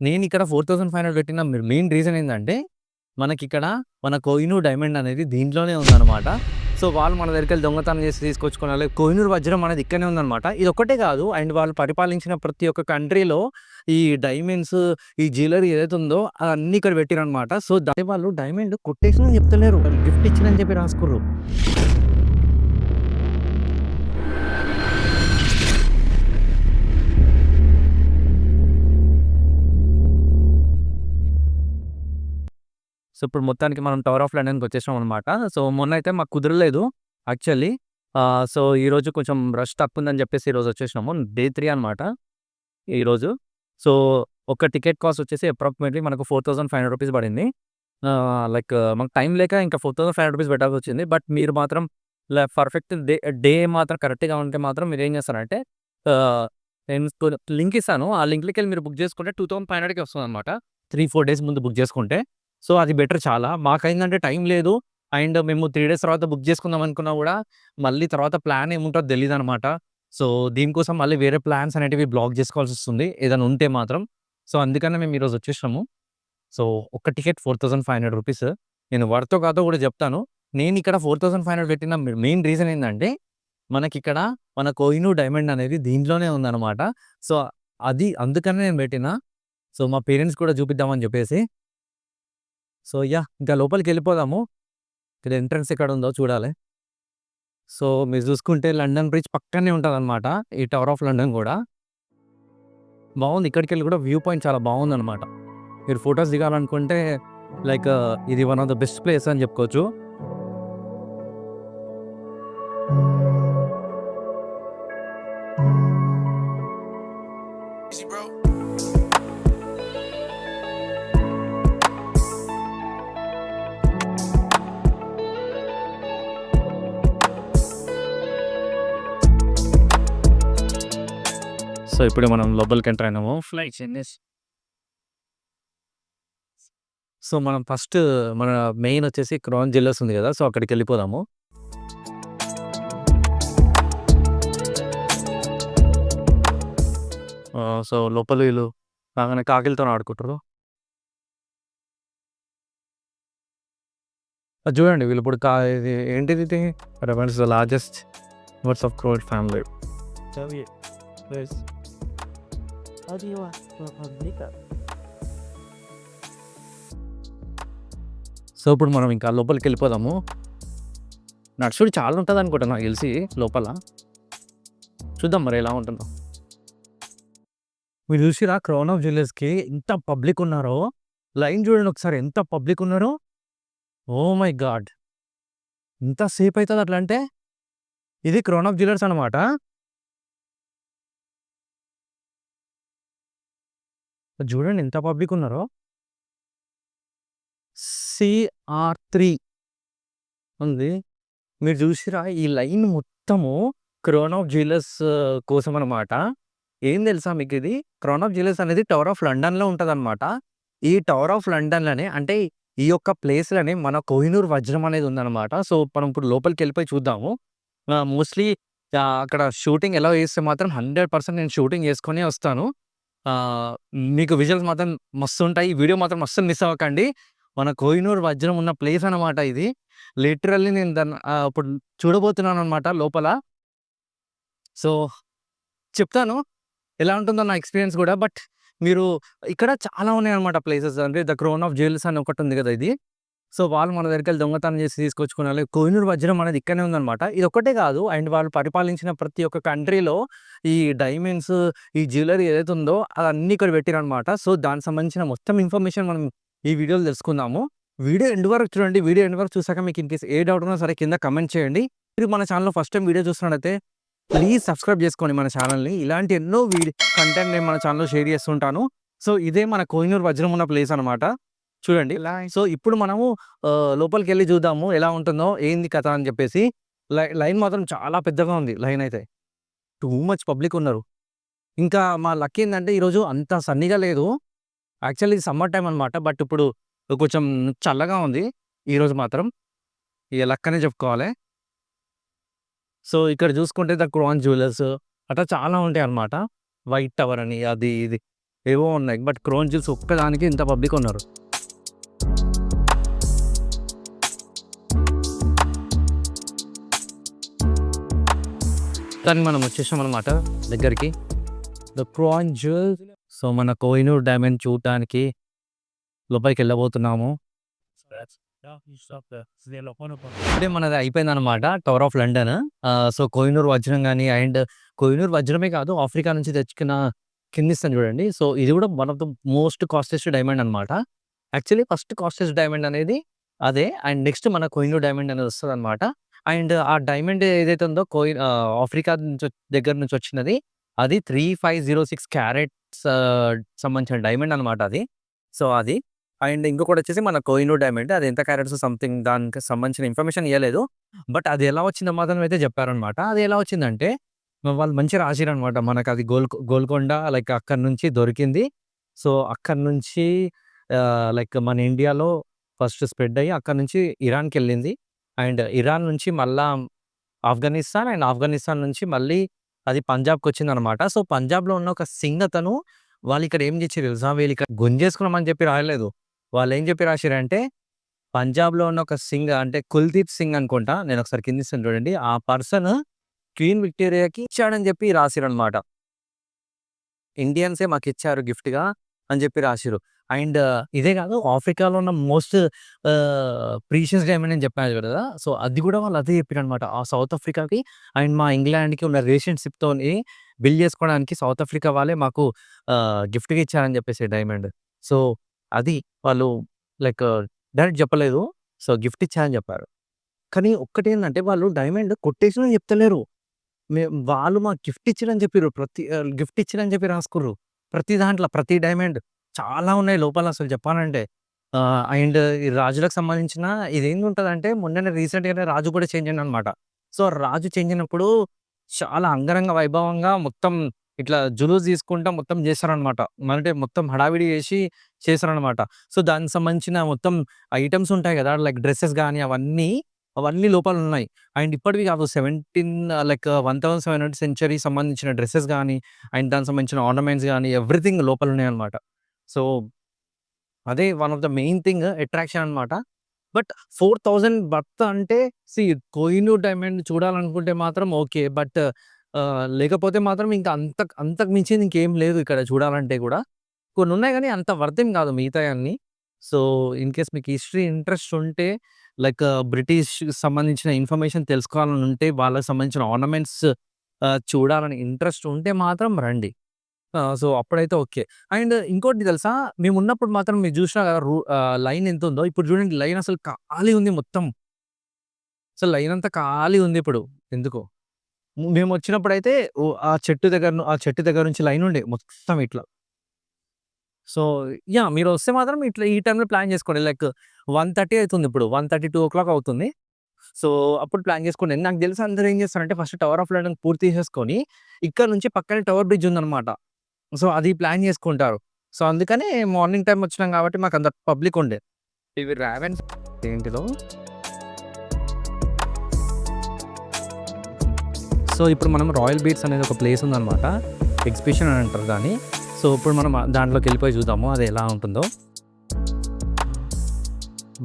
నేను ఇక్కడ 4500 పెట్టిన మెయిన్ రీజన్ ఏంటంటే మనకి ఇక్కడ మన కోహినూర్ డైమండ్ అనేది దీంట్లోనే ఉందన్నమాట సో, వాళ్ళు మన దగ్గరికి దొంగతనం చేసి తీసుకొచ్చుకోనాలి. కోహినూర్ వజ్రం అనేది ఇక్కడనే ఉందన్నమాట ఇది ఒక్కటే కాదు అండ్ వాళ్ళు పరిపాలించిన ప్రతి ఒక్క కంట్రీలో ఈ డైమండ్స్, ఈ జ్యువెలరీ ఏదైతే ఉందో అన్నీ ఇక్కడ పెట్టిరనమాట. సో, దాని వాళ్ళు డైమండ్ కొట్టేసిన చెప్తలేరు. గిఫ్ట్ ఇచ్చిందని చెప్పి రాసుకుర్రు. సో, ఇప్పుడు మొత్తానికి మనం టవర్ ఆఫ్ లండన్‌కి వచ్చేసాం అనమాట. సో, మొన్న అయితే మాకు కుదరలేదు యాక్చువల్లీ. సో, ఈరోజు కొంచెం రష్ తక్కువుందని చెప్పేసి ఈరోజు వచ్చేసినాము. డే త్రీ అనమాట ఈరోజు. సో, ఒక టికెట్ కాస్ట్ వచ్చేసి అప్రాక్సిమేట్‌లీ మనకు 4500 రూపీస్ పడింది. లైక్ మాకు టైం లేక ఇంకా 4500 రూపీస్ పెట్టాల్సొచ్చింది. బట్ మీరు మాత్రం లైక్ పర్ఫెక్ట్ డే డే మాత్రం కరెక్ట్‌గా ఉంటే మాత్రం మీరు ఏం చేస్తారంటే నేను లింక్ ఇస్తాను. ఆ లింక్‌లోకెళ్ళి మీరు బుక్ చేసుకుంటే టూ థౌసండ్ ఫైవ్ హండ్రెడ్ వస్తుంది అనమాట త్రీ ఫోర్ డేస్ ముందు బుక్ చేసుకుంటే. సో, అది బెటర్ చాలా. మాకైందంటే టైం లేదు. అండ్ మేము త్రీ డేస్ తర్వాత బుక్ చేసుకుందాం అనుకున్నా కూడా మళ్ళీ తర్వాత ప్లాన్ ఏముంటదో అనమాట సో, దీనికోసం మళ్ళీ వేరే ప్లాన్స్ అనేటివి బ్లాక్ చేసుకోవాల్సి వస్తుంది ఏదైనా ఉంటే మాత్రం. సో, అందుకనే మేము ఈరోజు వచ్చేసినాము. సో, ఒక టికెట్ 4500 రూపీస్. నేను వర్తో కాదో కూడా చెప్తాను. నేను ఇక్కడ 4500 పెట్టిన మెయిన్ రీజన్ ఏంటంటే మనకి ఇక్కడ మన కోహినూర్ డైమండ్ అనేది దీంట్లోనే ఉందన్నమాట సో, అది అందుకనే నేను పెట్టిన. సో, మా పేరెంట్స్ కూడా చూపిద్దామని చెప్పేసి. సో, యా ఇంకా లోపలికెళ్ళిపోదాము. ఇక్కడ ఎంట్రన్స్ ఎక్కడుందో చూడాలి. సో, మీరు చూసుకుంటే లండన్ బ్రిడ్జ్ పక్కనే ఉంటుంది అనమాట ఈ టవర్ ఆఫ్ లండన్ కూడా. బాగుంది ఇక్కడికి వెళ్ళి కూడా వ్యూ పాయింట్ చాలా బావుందనమాట. మీరు ఫొటోస్ దిగాలనుకుంటే లైక్ ఇది one of the best place అని చెప్పుకోవచ్చు. సో, ఇప్పుడు మనం లోపలికి ఎంటర్ అయినాము. ఫ్లైట్స్ ఎన్ఎస్ సో, మనం ఫస్ట్ మన మెయిన్ వచ్చేసి క్రౌన్ జ్యువెల్లర్స్ ఉంది కదా! సో, అక్కడికెళ్ళిపోదాము. ఆహ్, సో, లోపల వీళ్ళు రాగానే కాకిలతోని ఆడుకుంటారు. అది చూడండి వీళ్ళు ఇప్పుడు కా ఇది? Remains the largest words of crowd family. Soviet. There's. How do you want to make up? So, ఇప్పుడు మనం ఇంకా లోపలికెళ్ళిపోదాము. నడుచుడు చాలా ఉంటదనుకుంటా నాకు తెలిసి లోపల. చూద్దాం మరి ఎలా ఉంటుందో. మీరు చూసిర్రా క్రౌన్ ఆఫ్ జ్యువెల్లర్స్‌కి ఎంత పబ్లిక్ ఉన్నారో. లైన్ చూడండి ఒకసారి ఎంత పబ్లిక్ ఉన్నారో. Oh my god! ఎంత సేపు అయితది అట్లా అంటే? ఇది క్రౌన్ ఆఫ్ జ్యువెల్లర్స్ అనమాట. చూడండి ఎంత పబ్లిక్ ఉన్నారో. సీఆర్3 ఉంది. మీరు చూసిరా ఈ లైన్ మొత్తము క్రోన్ ఆఫ్ జ్యువెలర్స్ కోసం అనమాట. ఏం తెలుసా మీకు ఇది క్రోన్ ఆఫ్ జ్యువెలర్స్ అనేది టవర్ ఆఫ్ లండన్‌లో ఉంటుందన్నమాట ఈ టవర్ ఆఫ్ లండన్‌లోనే అంటే ఈ యొక్క ప్లేస్‌లోనే మన కోహినూర్ వజ్రం అనేది ఉందన్నమాట సో, మనం ఇప్పుడు లోపలికి వెళ్ళిపోయి చూద్దాము. మోస్ట్‌లీ అక్కడ షూటింగ్ ఎలా చేస్తే మాత్రం 100% నేను షూటింగ్ చేసుకొని వస్తాను. మీకు విజువల్స్ మాత్రం మస్తుంటాయి. ఈ వీడియో మాత్రం మస్తు మిస్ అవ్వకండి. మన కోహినూర్ వజ్రం ఉన్న ప్లేస్ అనమాట ఇది. లిటరల్లీ నేను దాన్ని ఇప్పుడు చూడబోతున్నాను అనమాట లోపల. సో, చెప్తాను. ఎలా ఉంటుందో నా ఎక్స్‌పీరియన్స్ కూడా. బట్ మీరు ఇక్కడ చాలా ఉన్నాయి అనమాట ప్లేసెస్. అంటే ద క్రోన్ ఆఫ్ జ్యువెల్స్ అని ఒకటి ఉంది కదా! ఇది. సో, వాళ్ళు మన దగ్గరికి దొంగతనం చేసి తీసుకొచ్చుకున్నారు కోహినూర్ వజ్రం అనేది ఇక్కడనే ఉందన్నమాట ఇది ఒకటే కాదు అండ్ వాళ్ళు పరిపాలించిన ప్రతి ఒక్క కంట్రీలో ఈ డైమండ్స్, ఈ జ్యువెలరీ ఏదైతే ఉందో అన్నీ ఇక్కడ పెట్టిరనమాట. సో, దానికి సంబంధించిన మొత్తం ఇన్ఫర్మేషన్ మనం ఈ వీడియోలో తెలుసుకుందాము. వీడియో ఎండ్ వరకు చూడండి. వీడియో ఎండ్ వరకు చూసాక మీకు ఇన్ కేసు ఏ డౌట్ ఉన్నా సరే కింద కమెంట్ చేయండి. మీరు మన ఛానల్లో ఫస్ట్ టైమ్ వీడియో చూస్తున్నట్టయితే ప్లీజ్ సబ్స్క్రైబ్ చేసుకోండి మన ఛానల్ని ఇలాంటి ఎన్నో వీడియో కంటెంట్ నేను మన ఛానల్లో షేర్ చేస్తుంటాను. సో, ఇదే మన కోహినూర్ వజ్రం ఉన్న ప్లేస్ అనమాట. చూడండి. సో, ఇప్పుడు మనము ఆహ్, లోపలికెళ్ళి చూద్దాము ఎలా ఉంటుందో, ఏంది కథ అని చెప్పేసి. లై లైన్ మాత్రం చాలా పెద్దగా ఉంది లైన్ అయితే. టూ మచ్ పబ్లిక్ ఉన్నారు. ఇంకా మా లక్ ఏందంటే ఈరోజు అంత సన్నీగా లేదు. యాక్చువల్లీ ఇది సమ్మర్ టైమ్ అనమాట. బట్ ఇప్పుడు కొంచెం చల్లగా ఉంది. ఈరోజు మాత్రం. ఇగ లక్ అనే చెప్పుకోవాలి. సో, ఇక్కడ చూసుకుంటే ద క్రౌన్ జ్యువెల్లర్స్ అట్లా చాలా ఉంటాయన్నమాట. వైట్ టవర్ అని అది ఇది. ఏవో ఉన్నాయి బట్ క్రోన్ జ్యూస్ ఒక్కదానికి ఇంత పబ్లిక్ ఉన్నారు కానీ మనం వచ్చేసాం అనమాట దగ్గరికి. ద క్రాన్ జ్యూస్ సో మన కోహినూర్ డైమండ్ చూడటానికి లోపలికి వెళ్ళబోతున్నాము. ఇప్పుడే మనది అయిపోయింది అనమాట tower of London so Kohinoor వజ్రం కానీ అండ్ కోహినూర్ వజ్రమే కాదు ఆఫ్రికా నుంచి తెచ్చుకున్న కిందిస్తాను చూడండి. సో ఇది కూడా one of the most costest diamond అనమాట యాక్చువల్లీ ఫస్ట్ కాస్టెస్ట్ డైమండ్ అనేది అదే. అండ్ నెక్స్ట్ మన కోహినూర్ డైమండ్ అనేది వస్తుంది అనమాట అండ్ ఆ డైమండ్ ఏదైతే ఉందో కోయి ఆఫ్రికా నుంచి దగ్గర నుంచి వచ్చినది అది three five zero six carats సంబంధించిన డైమండ్ అనమాట అది. సో అది. అండ్ ఇంకొకటి వచ్చేసి మన కోహినూర్ డైమండ్ అది ఎంత క్యారెట్స్ సంథింగ్ దానికి సంబంధించిన ఇన్ఫర్మేషన్ ఇవ్వలేదు బట్ అది ఎలా వచ్చిందో మాత్రం అయితే చెప్పారనమాట అది ఎలా వచ్చిందంటే వాళ్ళు మంచి రాసిరు అనమాట మనకు అది గోల్ గోల్కొండ లైక్ అక్కడ నుంచి దొరికింది. సో అక్కడ నుంచి లైక్ మన ఇండియాలో ఫస్ట్ స్ప్రెడ్ అయ్యి అక్కడ నుంచి ఇరాన్కి వెళ్ళింది అండ్ ఇరాన్ నుంచి మళ్ళా ఆఫ్ఘనిస్తాన్ అండ్ ఆఫ్ఘనిస్తాన్ నుంచి మళ్ళీ అది పంజాబ్కి వచ్చింది అనమాట సో పంజాబ్లో ఉన్న ఒక సింగ్ అతను వాళ్ళు ఇక్కడ ఏం చేసారు తెలుసా? వీళ్ళు ఇక్కడ గుంజేసుకున్నామని చెప్పి రాయలేదు. వాళ్ళు ఏం చెప్పి రాశారంటే పంజాబ్లో ఉన్న ఒక సింగ్ అంటే కుల్దీప్ సింగ్ అనుకుంటా నేను ఒకసారి కిందిస్తాను చూడండి ఆ పర్సన్ క్వీన్ విక్టోరియాకి ఇచ్చాడని చెప్పి రాసిరు అనమాట ఇండియన్సే మాకు ఇచ్చారు గిఫ్ట్గా అని చెప్పి రాసిరు అండ్ ఇదే కాదు ఆఫ్రికాలో ఉన్న మోస్ట్ ప్రీషియస్ డైమండ్ అని చెప్పాను కదా! సో అది కూడా వాళ్ళు అదే చెప్పారు అనమాట ఆ సౌత్ ఆఫ్రికాకి అండ్ మా ఇంగ్లాండ్కి ఉన్న రిలేషన్షిప్తో బిల్డ్ చేసుకోవడానికి సౌత్ ఆఫ్రికా వాళ్ళే మాకు గిఫ్ట్గా ఇచ్చారని చెప్పేసి డైమండ్. సో అది వాళ్ళు లైక్ డైరెక్ట్ చెప్పలేదు. సో గిఫ్ట్ ఇచ్చారని చెప్పారు. కానీ ఒక్కటి ఏంటంటే వాళ్ళు డైమండ్ కొట్టేసిన చెప్తలేరు. మే వాళ్ళు మాకు గిఫ్ట్ ఇచ్చిరని చెప్పారు ప్రతి గిఫ్ట్ ఇచ్చిరని చెప్పి రాసుకుర్రు. ప్రతి దాంట్లో ప్రతి డైమండ్. చాలా ఉన్నాయి లోపల అసలు చెప్పాలంటే అండ్ ఈ రాజులకు సంబంధించిన ఇది ఏంది ఉంటుందంటే మొన్ననే రీసెంట్గానే రాజు కూడా చేంజ్ అయ్యింది అనమాట సో రాజు చేంజ్ అయినప్పుడు చాలా అంగరంగ వైభవంగా మొత్తం ఇట్లా జులూస్ తీసుకుంటా మొత్తం చేస్తారనమాట. అంటే మొత్తం హడావిడి చేసి చేస్తారనమాట. సో దానికి సంబంధించిన మొత్తం ఐటమ్స్ ఉంటాయి కదా లైక్ డ్రెస్సెస్ కానీ అవన్నీ అవన్నీ లోపాలు ఉన్నాయి అండ్ ఇప్పటివి కాదు seventeen like one thousand seven hundred century సంబంధించిన డ్రెస్సెస్ కానీ అండ్ దానికి సంబంధించిన ఆర్నమెంట్స్ కానీ ఎవ్రీథింగ్ లోపల ఉన్నాయి అనమాట సో అదే one of the main thing attraction అనమాట బట్ ఫోర్ థౌజండ్ బర్త్ అంటే సి కోహినూర్ డైమండ్ చూడాలనుకుంటే మాత్రం ఓకే. బట్ లేకపోతే మాత్రం ఇంకా అంత అంతకు మించింది ఇంకేం లేదు ఇక్కడ చూడాలంటే కూడా. కొన్ని ఉన్నాయి కానీ అంత వర్థం కాదు మిగతా అన్ని. సో ఇన్ కేస్ మీకు హిస్టరీ ఇంట్రెస్ట్ ఉంటే లైక్ బ్రిటిష్ సంబంధించిన ఇన్ఫర్మేషన్ తెలుసుకోవాలని ఉంటే వాళ్ళకి సంబంధించిన ఆర్నమెంట్స్ చూడాలని ఇంట్రెస్ట్ ఉంటే మాత్రం రండి. సో అప్పుడైతే ఓకే. అండ్ ఇంకోటి తెలుసా? మేము ఉన్నప్పుడు మాత్రం మీరు చూసినా కదా రూ లైన్ ఎంత ఉందో ఇప్పుడు చూడండి లైన్ అసలు ఖాళీ ఉంది మొత్తం. అసలు లైన్ అంతా ఖాళీ ఉంది ఇప్పుడు. ఎందుకో? మేము వచ్చినప్పుడు అయితే ఓ ఆ చెట్టు దగ్గర ను- ఆ చెట్టు దగ్గర నుంచి లైన్ ఉండే మొత్తం ఇట్లా. సో యా మీరు వస్తే మాత్రం ఇట్లా ఈ టైంలో ప్లాన్ చేసుకోండి. లైక్ వన్ థర్టీ అవుతుంది ఇప్పుడు. One thirty two o'clock అవుతుంది. సో అప్పుడు ప్లాన్ చేసుకోండి. నాకు తెలిసి అందరూ ఏం చేస్తారంటే ఫస్ట్ టవర్ ఆఫ్ లండన్ పూర్తి చేసుకొని ఇక్కడ నుంచి పక్కనే టవర్ బ్రిడ్జ్ ఉందన్నమాట. సో అది ప్లాన్ చేసుకుంటారు. సో అందుకని మార్నింగ్ టైం వచ్చినాం కాబట్టి మాకు అంత పబ్లిక్ ఉండే. ఇవి రావెన్ ఏంటిదో? సో ఇప్పుడు మనం రాయల్ బీట్స్ అనేది ఒక ప్లేస్ ఉందన్నమాట. ఎగ్జిబిషన్ అని అంటారు దాన్ని. సో ఇప్పుడు మనం దాంట్లోకి వెళ్ళిపోయి చూద్దాము అది ఎలా ఉంటుందో.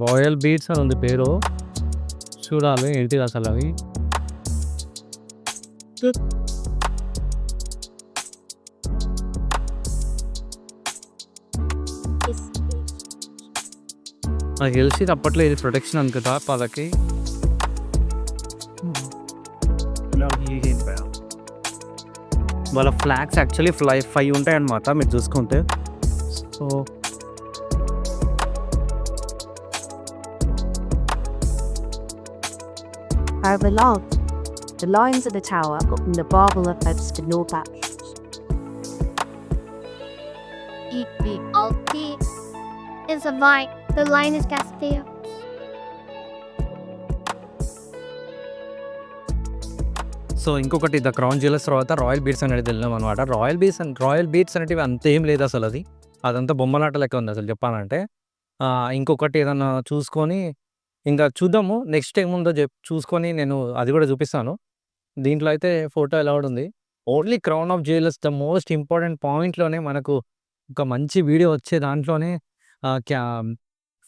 రాయల్ బీట్స్ అని ఉంది పేరు. చూడాలి ఏంటిది అసలు అవి? నాకు తెలిసి ఇది అప్పట్లో ఇది ప్రొటెక్షన్ అనుకుంటా వాళ్ళకి No, you didn't bow. వాళ్ళ ఫ్లాగ్స్ యాక్చువల్లీ ఫ్లై ఫైవ్ ఉంటాయి అన్నమాట మీరు చూసుకుంటే so are beloved. The lines of the tower open the marble effects to no patches. E B O T is a vine. The line is Castillo. So ఇంకొకటి the crown jewellers తర్వాత royal beats అనేది వెళ్ళాం అనమాట royal beats and royal beats అనేటివి అంత ఏం లేదు అసలు అది. అదంతా బొమ్మలాట లెక్క ఉంది అసలు చెప్పాలంటే. ఇంకొకటి ఏదన్నా చూసుకొని ఇంకా చూద్దాము. నెక్స్ట్ ఏముందో చెప్ చూసుకొని నేను అది కూడా చూపిస్తాను. దీంట్లో అయితే ఫోటో ఎలా ఉంది. Only crown of jewellers the most important పాయింట్లోనే మనకు ఒక మంచి వీడియో వచ్చే దాంట్లోనే క్యా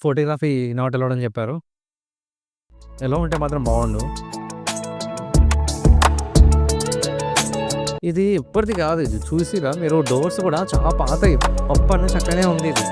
ఫోటోగ్రఫీ నాట్ అలౌడ్ అని చెప్పారు. ఎలా ఉంటే మాత్రం బాగుండు. ఇది ఇప్పటిది కాదు ఇది చూసిరా మీరు డోర్స్ కూడా చాలా పాత అప్పటి నుంచి అక్కడనే ఉంది ఇది.